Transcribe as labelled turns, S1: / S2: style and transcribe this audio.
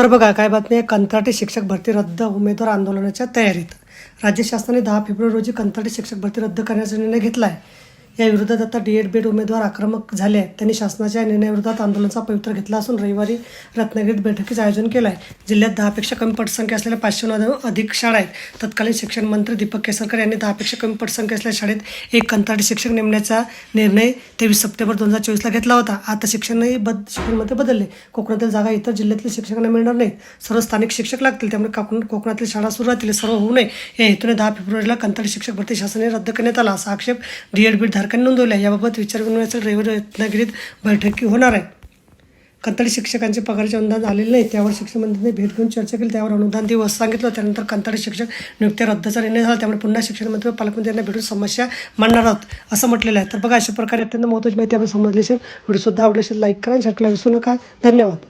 S1: तर बघा काय बातमी आहे? कंत्राटी शिक्षक भरती रद्द उमेदवार आंदोलनाच्या तयारीत. राज्य शासनाने दहा फेब्रुवारी रोजी कंत्राटी शिक्षक भरती रद्द करण्याचा निर्णय घेतला आहे याविरोधात आता डी एड बीड उमेदवार आक्रमक झाले आहेत. त्यांनी शासनाच्या निर्णयाविरोधात आंदोलनाचा पवित्र घेतला असून रविवारी रत्नागिरीत बैठकीचं आयोजन केलं आहे जिल्ह्यात दहापेक्षा कमी पटसंख्या असलेल्या पाचशेहून अधिक शाळा आहेत. तत्कालीन शिक्षण मंत्री दीपक केसरकर यांनी दहापेक्षा कमी पटसंख्या असलेल्या शाळेत एक कंत्राटी शिक्षक नेमण्याचा निर्णय तेवीस सप्टेंबर दोन हजार चोवीसला घेतला होता. आता शिक्षणही बद शिक्षणमध्ये बदलले. कोकणातील जागा इतर जिल्ह्यातील शिक्षकांना मिळणार नाही सर्व स्थानिक शिक्षक लागतील. त्यामुळे कोकण कोकणातील शाळा सुरू राहतील. सर्व होऊ नये. या हेतूने दहा फेब्रुवारीला कंत्राटी शिक्षक भरती शासनाने रद्द करण्यात आला असा आक्षेप डी एड बीड धारकांनी नोंदवल्या आहे. याबाबत विचारविनिमयासाठी रविवारी रत्नागिरीत बैठकी होणार आहे. कंत्राटी शिक्षकांचे पगाराचे अनुदान आलेले नाही त्यावर शिक्षण मंत्र्यांनी भेट घेऊन चर्चा केली. त्यावर अनुदान देऊ असं सांगितलं. त्यानंतर कंत्राटी शिक्षक नियुक्त्या रद्दचा निर्णय झाला. त्यामुळे पुन्हा शिक्षण मंत्री व पालकमंत्र्यांना भेटून समस्या मांडणार आहोत असं म्हटलेलं आहे. तर बघा अशा प्रकारे अत्यंत महत्त्वाची माहिती आपण समजली असेल. व्हिडिओसुद्धा आवडली असेल लाईक करा शकला शेअर विसरू नका. धन्यवाद.